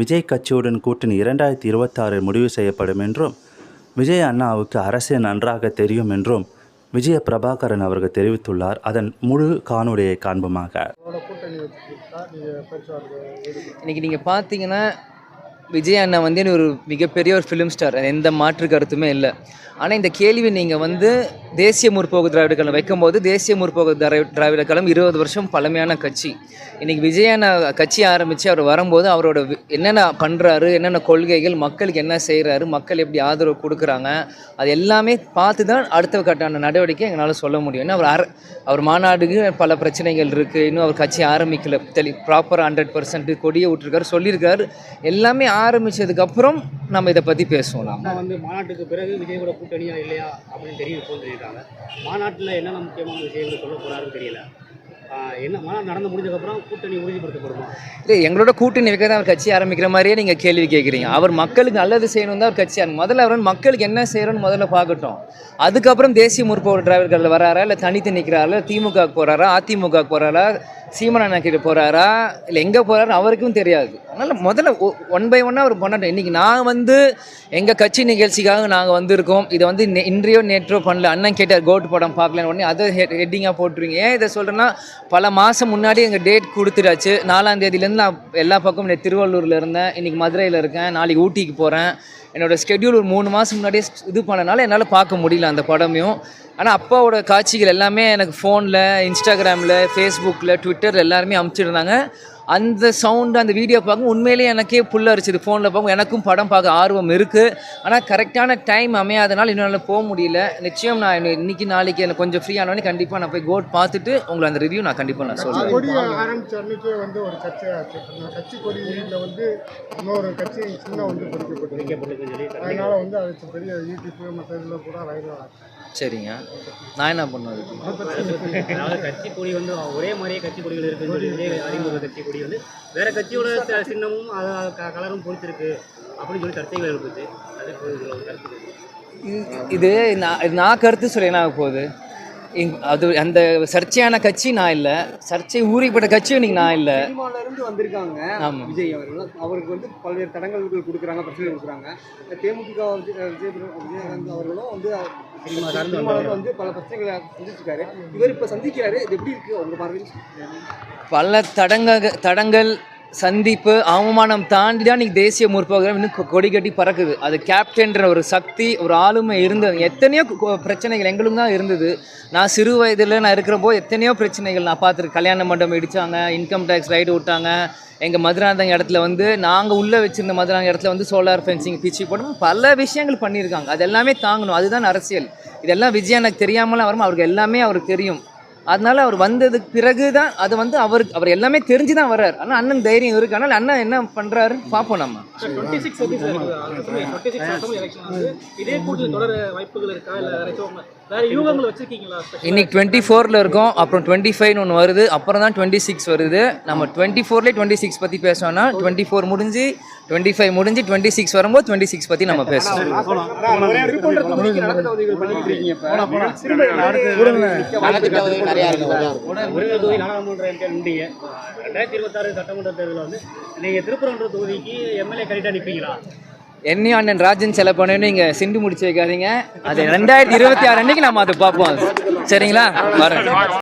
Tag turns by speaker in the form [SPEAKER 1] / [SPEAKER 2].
[SPEAKER 1] விஜய் கட்சியுடன் கூட்டணி இரண்டாயிரத்தி இருபத்தாறில் முடிவு செய்யப்படும் என்றும் விஜய் அண்ணாவுக்கு அரசியல் நன்றாக தெரியும் என்றும் விஜய பிரபாகரன் அவர்கள் தெரிவித்துள்ளார். அதன் முழு காணொளியை காண்போமாக.
[SPEAKER 2] இன்னைக்கு நீங்கள் பார்த்தீங்கன்னா விஜய் அண்ணா வந்து ஒரு மிகப்பெரிய ஒரு ஃபிலிம் ஸ்டார் எந்த மாற்று கருத்துமே இல்லை. ஆனால் இந்த கேள்வி நீங்கள் வந்து தேசிய முற்போக்கு திராவிட கழகம் வைக்கும்போது தேசிய முற்போக்கு திராவி திராவிட கழகம் இருபது வருஷம் பழமையான கட்சி. இன்றைக்கி விஜய் அண்ணா கட்சி ஆரம்பித்து அவர் வரும்போது அவரோட என்னென்ன பண்ணுறாரு என்னென்ன கொள்கைகள் மக்களுக்கு என்ன செய்கிறாரு மக்கள் எப்படி ஆதரவு கொடுக்குறாங்க அது எல்லாமே பார்த்து தான் அடுத்த கட்டான நடவடிக்கை எங்களால் சொல்ல முடியும். ஏன்னா அவர் அர அவர் மாநாடுக்கு பல பிரச்சனைகள் இருக்குது இன்னும் அவர் கட்சி ஆரம்பிக்கல. தெளி ப்ராப்பராக ஹண்ட்ரட் பர்சன்ட் கொடியை விட்டுருக்காரு சொல்லியிருக்காரு. எல்லாமே ஆரம்பிச்சதுக்கப்புறம் நம்ம இதை பற்றி பேசுவோம்.
[SPEAKER 3] நம்ம வந்து மாநாட்டுக்கு பிறகு விஜய் கூட கூட்டணியா இல்லையா அப்படின்னு தெரிவிப்போம் சொல்லியிருக்காங்க மாநாட்டில் என்னென்ன முக்கியமான விஷயங்கள் சொல்ல போகிறாருன்னு தெரியல. என்ன நடந்து முடிஞ்சதுக்கப்புறம் கூட்டணி உறுதிப்படுத்தப்படுமா?
[SPEAKER 2] இல்லை எங்களோட கூட்டணி வைக்க தான் அவர் கட்சி ஆரம்பிக்கிற மாதிரியே நீங்கள் கேள்வி கேட்குறீங்க. அவர் மக்களுக்கு நல்லது செய்யணும் தான் அவர் கட்சி முதல்ல அவர் மக்களுக்கு என்ன செய்யணும்னு முதல்ல பார்க்கட்டும். அதுக்கப்புறம் தேசிய முற்போக்கு டிரைவர்கள் வராரா? இல்லை தனித்து நிற்கிறாரா? திமுக போகிறாரா அதிமுக போகிறாரா சீமனா நக்கிட்ட போகிறாரா இல்லை எங்கே போகிறாரு அவருக்கும் தெரியாது. அதனால் முதல்ல ஒன் பை ஒன்னாக அவர் பண்ணட்டும் இன்றைக்கி நான் வந்து எங்கள் கட்சி நிகழ்ச்சிக்காக நாங்கள் வந்திருக்கோம். இதை வந்து இன்றையோ நேற்றோ பண்ணல. அண்ணன் கேட்டார் கோட் படம் பார்க்கலன்னு உடனே அதை ஹெட்டிங்காக போட்டுருவீங்க ஏன் இதை சொல்கிறேன்னா பல மாதம் முன்னாடி எங்கள் டேட் கொடுத்துட்டாச்சு. நாலாம் தேதியிலேருந்து நான் எல்லா பக்கமும் நான் திருவள்ளூரில் இருந்தேன். இன்றைக்கி மதுரையில் இருக்கேன். நாளைக்கு ஊட்டிக்கு போகிறேன் என்னோட ஸ்கெடியூல் ஒரு மூணு மாதம் முன்னாடியே இது பண்ணனால என்னால் பார்க்க முடியல அந்த படமையும். ஆனால் அப்பாவோட காட்சிகள் எல்லாமே எனக்கு ஃபோனில் இன்ஸ்டாகிராமில் ஃபேஸ்புக்கில் ட்விட்டர் எல்லாருமே அமுச்சிருந்தாங்க. அந்த சவுண்டு அந்த வீடியோ பார்க்கும் உண்மையிலேயே எனக்கே புல்ல அரிச்சது. ஃபோனில் பார்க்கும் எனக்கும் படம் பார்க்க ஆர்வம் இருக்குது ஆனால் கரெக்டான டைம் அமையாதனால இன்னும் என்னால் போக முடியல. நிச்சயம் நான் இன்னைக்கு நாளைக்கு எனக்கு கொஞ்சம் ஃப்ரீ ஆனவொடனே கண்டிப்பாக நான் போய் கோட் பார்த்துட்டு உங்களை அந்த ரிவ்யூ நான் கண்டிப்பாக நான் சொல்கிறேன்
[SPEAKER 4] கொடி ஆரம்பிச்ச அன்னைக்கே வந்து ஒரு சர்ச்சையாச்சு அந்த கட்சி கொடியில் வந்து இன்னொரு கட்சி சின்னம் வந்து பொறிக்கப்பட்டிருக்கு
[SPEAKER 3] வைக்கப்பட்டிருக்குன்னு சொல்லி
[SPEAKER 4] அதனால வந்து அது பெரிய யூடியூப் மற்ற இதில் கூட வைரல் ஆச்சு.
[SPEAKER 2] சரிங்க. நான் என்ன
[SPEAKER 3] அதாவது கட்சி கொடி வந்து ஒரே மாதிரியே கட்சி கொடிகள் விஜய் அறிமுக கட்சி கொடி வந்து வேற கட்சியோட சின்னமும் அதை க- கலரும் பொறுத்திருக்கு அப்படின்னு சொல்லி சர்ச்சைகள் இருக்குது அதுக்கு
[SPEAKER 2] இது- இது நான் இது நான் கருத்து சொல்ல என்ன போகுது? அது அந்த சர்ச்சையான கட்சி நான் இல்லை. சர்ச்சை ஊறிப்பட்ட கட்சியும் இன்னைக்கு நான் இல்லை.
[SPEAKER 5] சினிமால இருந்து வந்திருக்காங்க
[SPEAKER 2] ஆமாம்
[SPEAKER 5] விஜய் அவர்கள். அவருக்கு வந்து பல்வேறு தடங்கல்கள் கொடுக்குறாங்க பிரச்சனை கொடுக்குறாங்க. தேமுதிக விஜய் விஜய் விஜயகாந்த் அவர்களும் வந்து வந்து பல பிரச்சனைகளை சந்திச்சிருக்காரு. இவர் இப்ப சந்திக்கிறாரு. இது எப்படி இருக்கு? உங்க பார்வையில்?
[SPEAKER 2] பல தடங்க தடங்கள் சந்திப்பு அவமானம் தாண்டி தான் இன்றைக்கி தேசிய முற்போக்கு இன்னும் கொ- கொடி கட்டி பறக்குது. அது கேப்டன்ற ஒரு சக்தி ஒரு ஆளுமை இருந்தது. எத்தனையோ பிரச்சனைகள் எங்களுக்கும் தான் இருந்தது. நான் சிறு வயதில் நான் இருக்கிறப்போ எத்தனையோ பிரச்சனைகள் நான் பார்த்துருக்கேன். கல்யாண மண்டபம் இடித்தாங்க இன்கம் டேக்ஸ் ரைடு விட்டாங்க. எங்கள் மதுராந்தங்க இடத்துல வந்து நாங்கள் உள்ளே வச்சுருந்த மதுராங்க இடத்துல வந்து சோலார் ஃபென்சிங் பிச்சு போடணும் பல விஷயங்கள் பண்ணியிருக்காங்க. அது எல்லாமே தாங்கணும். அதுதான் அரசியல். இதெல்லாம் விஜய் எனக்கு தெரியாமலாம் வரும்? அவருக்கு எல்லாமே அவருக்கு தெரியும். அதனால அவர் வந்ததுக்கு பிறகு தான் அது வந்து அவருக்கு அவர் எல்லாமே தெரிஞ்சு தான் வர்றாரு. ஆனால் அண்ணன் தைரியம் இருக்கு. ஆனால் அண்ணன் என்ன பண்ணுறாரு பார்ப்போம் நம்ம.
[SPEAKER 6] வச்சிருக்கீங்களா?
[SPEAKER 2] இன்னைக்கு டுவெண்ட்டி ஃபோரில் இருக்கோம். அப்புறம் டுவெண்ட்டி ஃபைவ்னு ஒன்று வருது. அப்புறம் தான் டுவெண்ட்டி சிக்ஸ் வருது. நம்ம டுவெண்ட்டி ஃபோர்லேயே டுவெண்ட்டி சிக்ஸ் பற்றி பேசணும்னா டுவெண்ட்டி ஃபோர் முடிஞ்சு டுவெண்ட்டி ஃபைவ் முடிஞ்சு டுவெண்ட்டி சிக்ஸ் வரும்போது டுவெண்ட்டி சிக்ஸ் பற்றி நம்ம பேசுவோம்
[SPEAKER 3] ரெண்டாயிரத்தி இருபத்தாறு சட்டமன்ற தேர்தலில் வந்து நீங்க திருப்பரங்குன்ற தொகுதிக்கு எம்எல்ஏ கரெக்டாக நிற்பீங்களா
[SPEAKER 2] என்னையும் அண்ணன் ராஜன் செலவு பண்ணணும் நீங்கள் சிண்டு முடிச்சு வைக்காதீங்க. அது ரெண்டாயிரத்தி இருபத்தி ஆறு அன்னைக்கு நம்ம அதை பார்ப்போம். சரிங்களா? வரேன்.